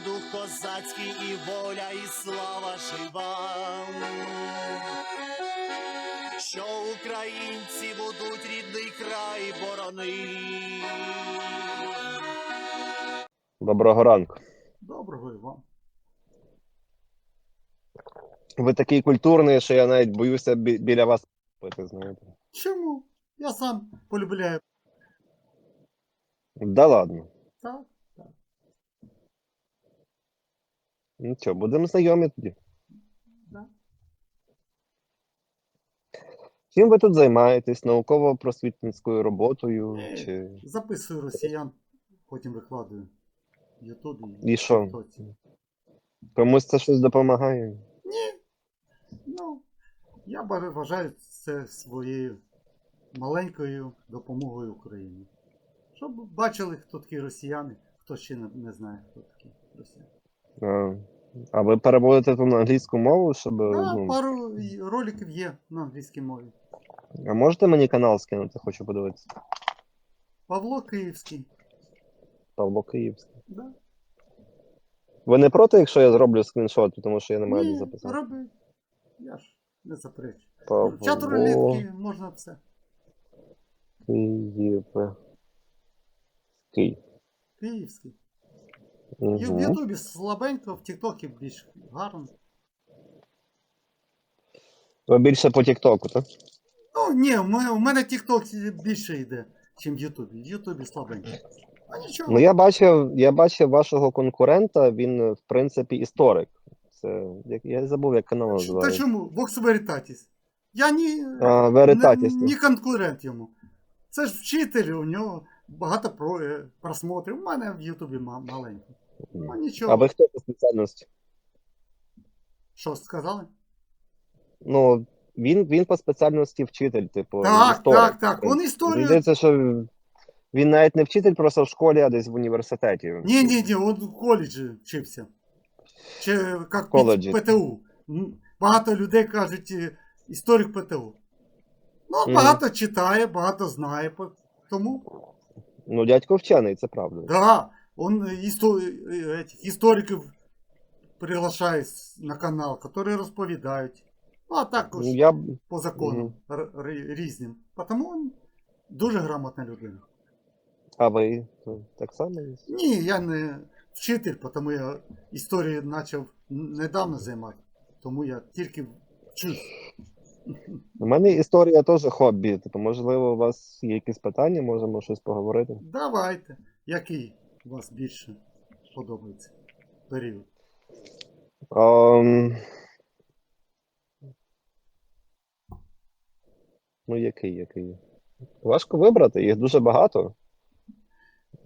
дух козацький і воля, і слава жива. Що українці будуть рідний край боронить. Доброго ранку. Доброго і вам. Ви такий культурний, що я навіть боюся бі- біля вас пити, знаєте. Чому? Я сам полюбляю. Да ладно. Так. Ну що, будемо знайомі тоді. Да. Чим ви тут займаєтесь? Науково-просвітницькою роботою? Е. Чи... Записую росіян, потім викладаю в Ютубі. І що? Комусь це щось допомагає? Ні. Ну, я вважаю це своєю маленькою допомогою Україні. Щоб бачили, хто такі росіяни, хто ще не, не знає, хто такі росіяни. А, а ви переводите тут на англійську мову, щоб. Да, ну, пару роликів є на англійській мові. А можете мені канал скинути, хочу подивитися. Павло Київський. Павло Київський. Да. Ви не проти, якщо я зроблю скріншот, тому що я не маю де Ні, записати. роби. Я ж не заперечую. Павло чат рулетки можна все. Київський. Київський. Угу. Ю- В Ютубі слабенько, в Тіктокі більш гарно. Ви більше по Тіктоку, так? Ну, ні, мене, у мене Тікток більше йде, ніж в Ютубі. В Ютубі слабенько. А нічого. Ну, я бачив, я бачив вашого конкурента, він, в принципі, історик. Це, як, я забув, як канал Та називається. чому? Vox Veritatis. Я ні, А, Veritatis, ні, ні конкурент йому. Це ж вчитель, у нього багато про, е, просмотрів. У мене в Ютубі ма- маленько. Ну нічого. А ви хто по спеціальності? Що сказали? Ну, він, він по спеціальності вчитель, типу, Так, історик. так, так. Він історію. здається, що він навіть не вчитель просто в школі, а десь в університеті. Ні, ні, ні, він в коледжі вчився. Чи як коледжі. ПТУ. Багато людей кажуть е, історик ПТУ. Ну, багато читає, багато знає. Тому, Ну, дядько вчений, це правда. да, він істо, е, этих істориків приглашає на канал, які розповідають. Ну, а також Ну, я, по закону р- різним. Тому він дуже грамотна людина. а ви так само? Ні, я не вчитель, тому я історію почав недавно займати. Тому я тільки вчусь. У мене історія теж хобі. Типу, можливо, у вас є якісь питання, можемо щось поговорити. Давайте. Який у вас більше подобається період? Ем, Ну, який, який? Важко вибрати, їх дуже багато.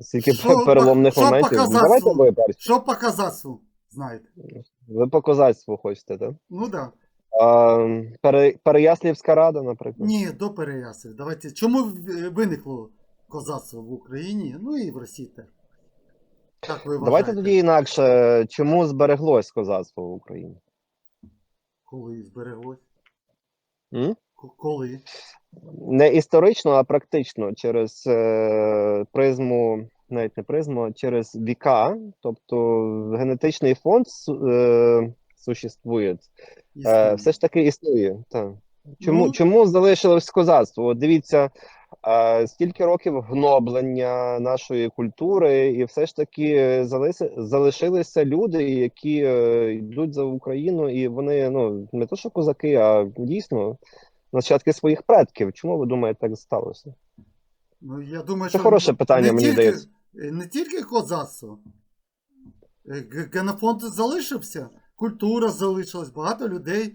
Стільки Що переломних по моментів. Козацтву? Давайте ви перші. Що по казацтву знаєте? Ви по козацтву хочете, так? Ну так. Да. А, Пере, Переяслівська рада, наприклад. Ні, до Переяслав. Давайте. Чому в- виникло козацтво в Україні? Ну і в Росії теж. Так ви Давайте вважаєте? тоді інакше. Чому збереглось козацтво в Україні? Коли збереглось? М? К- Коли? Не історично, а практично через е, призму, навіть не призму, а через віка. Тобто генетичний фонд су- е, существує. Е, все ж таки існує. Так. Чому, Ну- чому залишилось козацтво? От дивіться, е, стільки років гноблення нашої культури, і все ж таки залиши, залишилися люди, які е, йдуть за Україну, і вони ну не то, що козаки, а дійсно нащадки своїх предків. Чому ви думаєте, так сталося? Ну, я думаю, Це що хороше питання, не мені тільки, здається. Не тільки козацтво. Е, Генофонд залишився, культура залишилась, багато людей.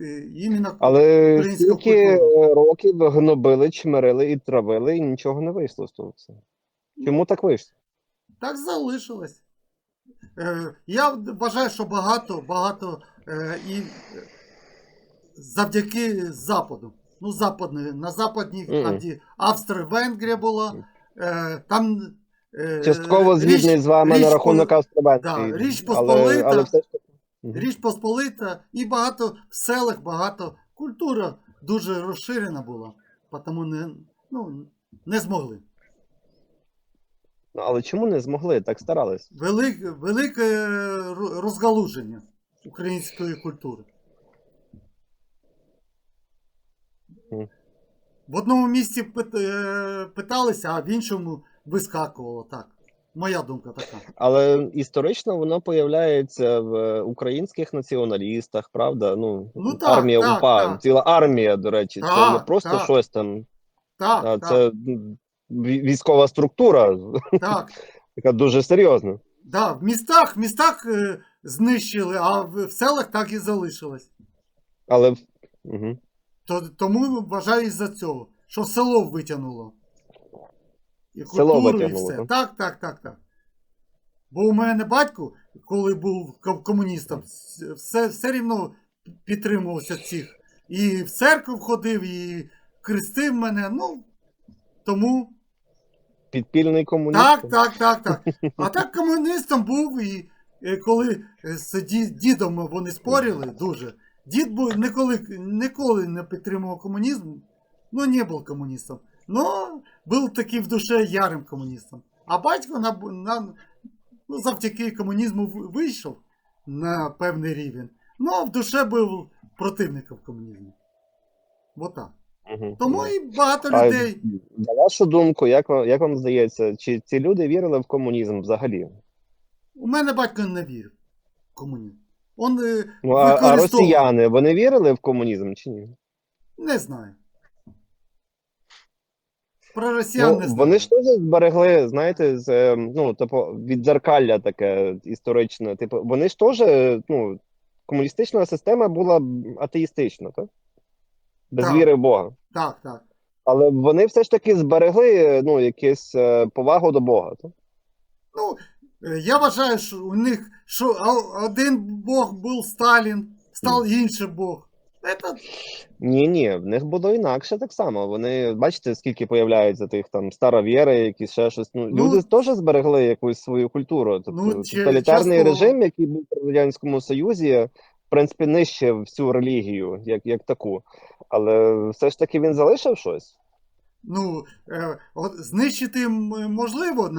е, Іменно Але стільки культура. років гнобили, чмирили і травили, і нічого не вийшло з того всього. Чому так вийшло? так залишилось. Е, Я вважаю, що багато, багато е, і завдяки Западу. Ну, западної, на западній, Мгм. там, де Австро-Венгрія була, там. Е, Частково Річ- згідний з вами Річ на рахунок Австро-Венгрії. Да, Річ Посполита. але все. Мгм. Річ Посполита і багато в селах багато. Культура дуже розширена була, тому не, ну, не змогли. Ну, але чому не змогли? Так старались. Велике, велике розгалуження української культури. В одному місці е, питалися, а в іншому вискакувало так. Моя думка така. Але історично воно появляється в українських націоналістах, правда? Ну, Ну так, армія так, УПА, так. ціла армія, до речі, це не просто так. щось там, Так, а це вій- військова структура, так. така дуже серйозна. Да, в містах, в містах е, знищили, а в, селах так і залишилось. Але угу. То, тому вважаю із-за цього, що село витягнуло. І культуру, і все. так? Так, так, так. Бо у мене батько, коли був комуністом, все, все рівно підтримувався цих. І в церкву ходив, і хрестив мене. Ну, тому. підпільний комуніст. Так, так, так, так. А так комуністом був, і е, коли е, з дідом вони спорили дуже. Дід був ніколи, ніколи не підтримував комунізм, ну не був комуністом. Но був такий в душе ярим комуністом. А батько на, на, ну, завдяки комунізму вийшов на певний рівень. Ну, а в душе був противником комунізму. Вот так. Угу. Тому і багато А людей. на вашу думку, як вам, як вам здається, чи ці люди вірили в комунізм взагалі? У мене батько не вірив в комунізм. Он е, Ну, а, а росіяни вони вірили в комунізм чи ні? Не знаю. Про росіян Ну, не знаю. вони ж теж зберегли, знаєте, з, е, ну, типу, віддзеркалля таке історичне. Типу, вони ж теж, ну, комуністична система була атеїстична, так? Без Так. віри в Бога. Так, так. Але вони все ж таки зберегли ну, якусь е, повагу до Бога. Так? Ну, е, я вважаю, що у них що один Бог був Сталін, став інший Бог. Это, Ні, ні, в них було інакше так само. Вони, бачите, скільки появляється тих там старовіри, якісь ще щось. Ну, Ну, люди теж зберегли якусь свою культуру. Тобто Ну, тоталітарний часто- режим, який був при Радянському Союзі, в принципі, нищив всю релігію, як, як таку. Але все ж таки він залишив щось. ну, е, от знищити можливо,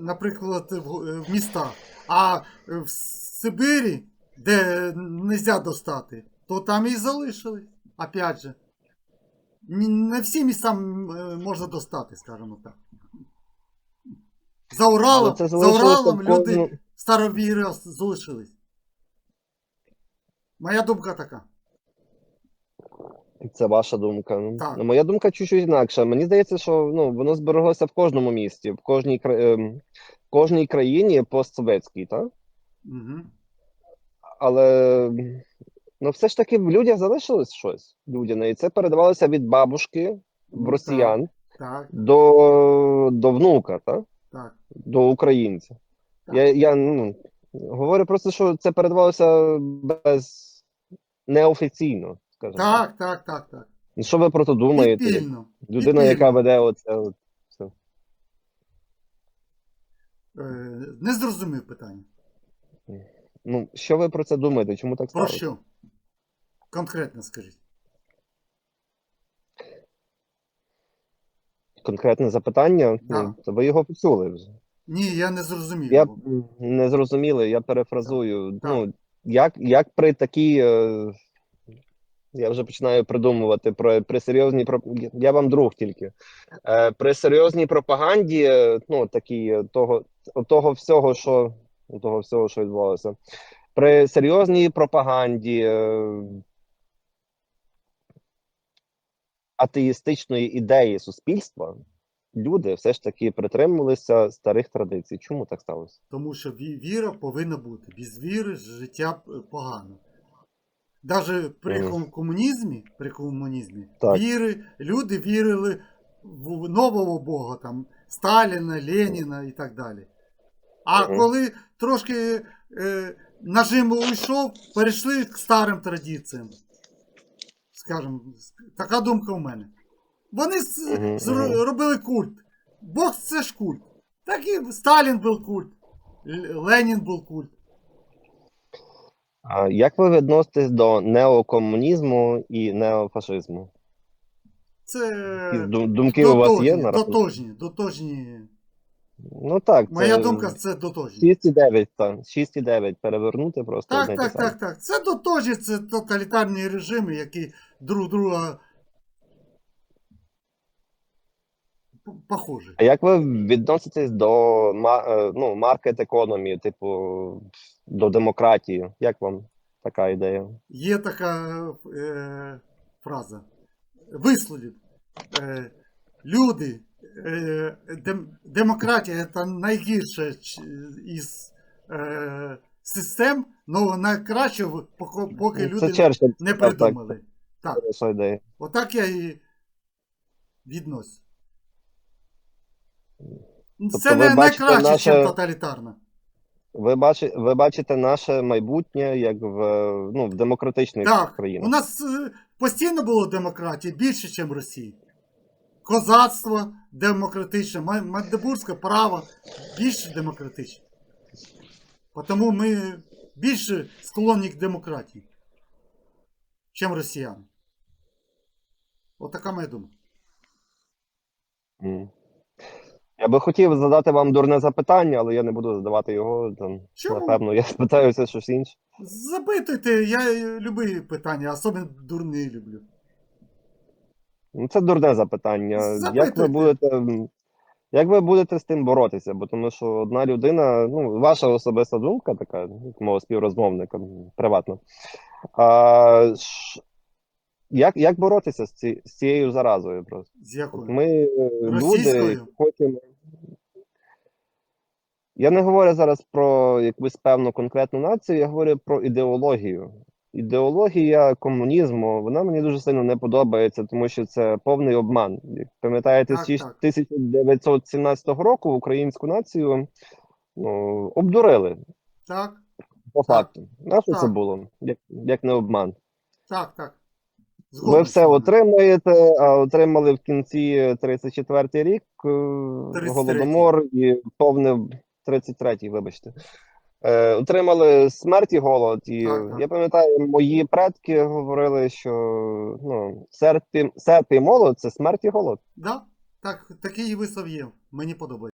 наприклад, в, е, в містах, а в Сибирі, де не можна достати, то там і залишили. Опять же. Не всі міста е, можна достати, скажімо так. За Уралом, за Уралом люди старовіри залишились. Моя думка така. Це ваша думка. Ну, Так. ну, моя думка чуть-чуть інакша. Мені здається, що ну, воно збереглося в кожному місті, в кожній, ем, в кожній країні постсовєтській, так? Угу. Але ну, все ж таки в людях залишилось щось людяне, і це передавалося від бабушки в Ну, росіян Так, до, до внука, так? так. до українця. Так. Я, я ну, говорю просто, що це передавалося без неофіційно, скажімо. Так, так, так, так. Ну, Що ви про це думаєте? Підпільно. Людина, підпільно. яка веде оце. от все. Е, Не зрозумів питання. Ну, що ви про це думаєте? Чому так Про що? Конкретно скажіть. Конкретне запитання? Да. Ну, то ви його почули вже. Ні, я не зрозумів. Я не зрозуміли, я перефразую. Так. Ну, як, як при такій. Е, я вже починаю придумувати про при серйозній я вам друг тільки. Е, при серйозній пропаганді, е, ну такій того, того всього, що того всього, що відбувалося. При серйозній пропаганді е, атеїстичної ідеї суспільства люди все ж таки притримувалися старих традицій. Чому так сталося? Тому що віра повинна бути. Без віри життя е, погано. Даже при ком- комунізмі, при комунізмі Так. віри, люди вірили в нового Бога, там, Сталіна, Леніна і так далі. А Мгм. коли трошки е, нажим уйшов, перейшли к старим традиціям. Скажем, така думка у мене. Вони с- Мгм, зро- робили культ. Бог це ж культ. Так і Сталін був культ, Ленін був культ. А як ви відноситесь до неокомунізму і неофашизму? Це думки у вас є дотожні, дотожні, дотожні Ну так, Моя це думка це дотожність. 6,9, так. 6,9 перевернути просто Так, одне так, так, так. Це дотожні, це тоталітарні режими, які друг друга п- похожі. А як ви відноситесь до е, ну, маркет економії, типу, до демократії? Як вам така ідея? Є така е, фраза. Висловів. Е, люди, демократія це найгірша із е, систем, але найкраще, поки, Ну, Це люди Черчилль не сказав, так, придумали. Так, отак я і відносю. Тобто Це не бачите найкраще, наше- ніж тоталітарно. Ви, бачи, ви бачите наше майбутнє як в, ну, в демократичних Так, у нас е, постійно було демократії більше, ніж в Росії. Козацтво демократичне, Ма- Магдебурзьке право більше демократичне. Тому ми більше склонні к демократії, ніж росіяни. Отака моя думка. Я би хотів задати вам дурне запитання, але я не буду задавати його. Там, Чому? напевно, я спитаюся щось інше. Запитуйте, я любі питання, особливо дурні люблю. Ну, це дурне запитання. Як ви будете, як ви будете з тим боротися? Бо тому що одна людина, ну, ваша особиста думка, така, як мого співрозмовника, приватно. А, ш- як, як боротися з, ці, з цією заразою просто? З якою? Ми е, люди хочемо. Я не говорю зараз про якусь певну конкретну націю, я говорю про ідеологію. Ідеологія комунізму, вона мені дуже сильно не подобається, тому що це повний обман. Як пам'ятаєте, з Так, ті- так. 1917 року українську націю ну, обдурили Так, по факту. На що це було? Як, як не обман? так, так. Ви все отримаєте, а отримали в кінці 34-й рік е, 33-й. голодомор і повне 33-й, вибачте. Е, отримали смерть і голод. І так. я пам'ятаю, мої предки говорили, що ну, серп і молод це смерть і голод. Да, так, такий вислов є. Мені подобається.